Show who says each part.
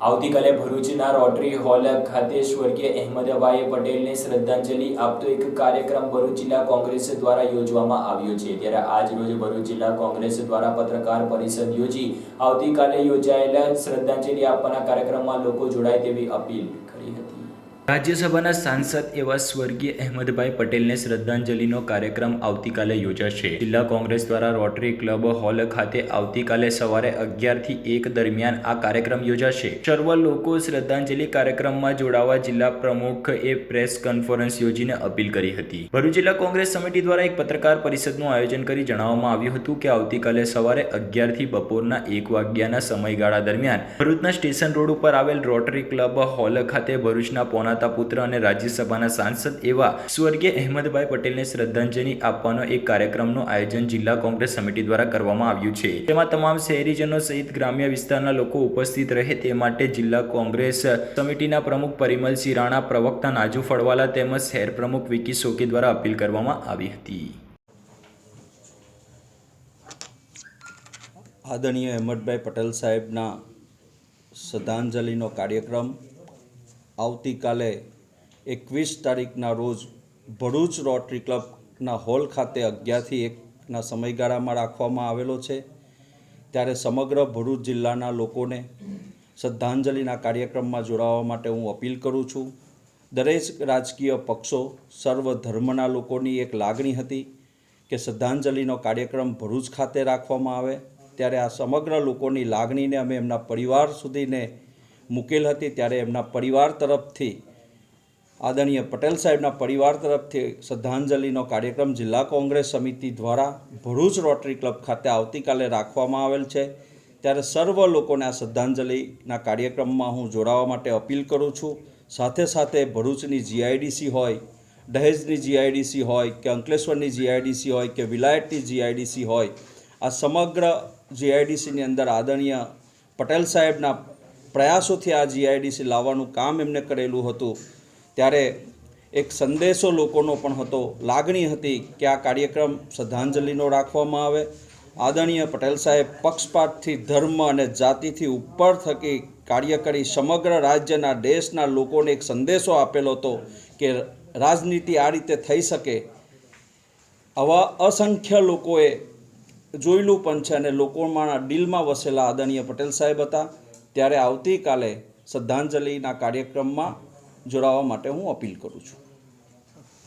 Speaker 1: આવતીકાલે ભરૂચના rotary hall ખાતે સ્વર્ગીય અહેમદભાઈ પટેલને શ્રદ્ધાંજલિ આપતો એક કાર્યક્રમ ભરૂચ જિલ્લા કોંગ્રેસ દ્વારા યોજવામાં આવ્યો છે. ત્યારે આજ રોજ ભરૂચ જિલ્લા કોંગ્રેસ દ્વારા પત્રકાર પરિષદ યોજી આવતીકાલે યોજાયેલા શ્રદ્ધાંજલિ આપવાના કાર્યક્રમમાં લોકો જોડાય તેવી અપીલ કરી હતી. રાજ્યસભાના સાંસદ એવા સ્વર્ગીય અહેમદભાઈ પટેલને શ્રદ્ધાંજલિનો કાર્યક્રમ આવતીકાલે યોજાશે. જિલ્લા કોંગ્રેસ દ્વારા રોટરી ક્લબ હોલ ખાતે આવતીકાલે સવારે અગિયારથી એક દરમિયાન આ કાર્યક્રમ યોજાશે. સર્વ લોકો શ્રદ્ધાંજલિ કાર્યક્રમમાં જોડાવા જિલ્લા પ્રમુખ એ પ્રેસ કોન્ફરન્સ યોજીને અપીલ કરી હતી. ભરૂચ જિલ્લા કોંગ્રેસ સમિતિ દ્વારા એક પત્રકાર પરિષદનું આયોજન કરી જણાવવામાં આવ્યું હતું કે આવતીકાલે સવારે અગિયારથી બપોરના એક વાગ્યાના સમયગાળા દરમિયાન ભરૂચના સ્ટેશન રોડ ઉપર આવેલ રોટરી ક્લબ હોલ ખાતે ભરૂચના પોનાતા પુત્ર અને રાજ્યસભાના સાંસદ એવા સ્વર્ગીય અહેમદભાઈ પટેલને શ્રદ્ધાંજલિ આપવાનો એક કાર્યક્રમનું આયોજન જિલ્લા કોંગ્રેસ સમિતિ દ્વારા કરવામાં આવ્યું છે. તેમાં તમામ શહેરીજનો સહિત ગ્રામ્ય વિસ્તારના લોકો ઉપસ્થિત રહે તે માટે જિલ્લા કોંગ્રેસ સમિતિના પ્રમુખ પરિમલ સિરાણા પ્રવક્તા નાજુ ફળવાલા તેમજ શહેર પ્રમુખ વિકી સોકી દ્વારા અપીલ કરવામાં આવી હતી.
Speaker 2: આદરણીય અહેમદભાઈ પટેલ સાહેબના શ્રદ્ધાંજલિનો કાર્યક્રમ આવતીકાલે એકવીસ તારીખના રોજ ભરૂચ રોટરી ક્લબના હોલ ખાતે અગિયારથી એકના સમયગાળામાં રાખવામાં આવેલો છે. ત્યારે સમગ્ર ભરૂચ જિલ્લાના લોકોને શ્રદ્ધાંજલિના કાર્યક્રમમાં જોડાવા માટે હું અપીલ કરું છું. દરેક રાજકીય પક્ષો, સર્વ ધર્મના લોકોની એક લાગણી હતી કે શ્રદ્ધાંજલિનો કાર્યક્રમ ભરૂચ ખાતે રાખવામાં આવે. ત્યારે આ સમગ્ર લોકોની લાગણીને અમે એમના પરિવાર સુધીને મૂકેલ હતી ત્યારે એમના પરિવાર તરફથી આદરણીય પટેલ સાહેબના પરિવાર તરફથી શ્રદ્ધાંજલિનો કાર્યક્રમ જિલ્લા કોંગ્રેસ સમિતિ દ્વારા ભરૂચ રોટરી ક્લબ ખાતે આવતીકાલે રાખવામાં આવેલ છે. ત્યારે સર્વ લોકોને આ શ્રદ્ધાંજલિના કાર્યક્રમમાં હું જોડાવા માટે અપીલ કરું છું. સાથે સાથે ભરૂચની જીઆઈડીસી હોય, દહેજની જીઆઈડીસી હોય, કે અંકલેશ્વરની જીઆઈડીસી હોય, કે વિલાયતની જીઆઈડીસી હોય, આ સમગ્ર જીઆઈડીસીની અંદર આદરણીય પટેલ સાહેબના પ્રયાસોથી આ જીઆઈડીસી લાવવાનું કામ એમને કરેલું હતું. ત્યારે એક સંદેશો લોકોનો પણ હતો. લાગણી હતી કે આ કાર્યક્રમ શ્રદ્ધાંજલિનો રાખવામાં આવે. આદરણીય પટેલ સાહેબ પક્ષપાતથી, ધર્મ અને જાતિથી ઉપર થકી કાર્ય કરી સમગ્ર રાજ્યના, દેશના લોકોને એક સંદેશો આપેલો હતો કે રાજનીતિ આ રીતે થઈ શકે. આવા અસંખ્ય લોકોએ જોયેલું પણ છે અને લોકોમાં દિલમાં વસેલા આદરણીય પટેલ સાહેબ હતા. ત્યારે આવતીકાલે શ્રદ્ધાંજલિના કાર્યક્રમમાં જોડાવા માટે હું અપીલ કરું છું.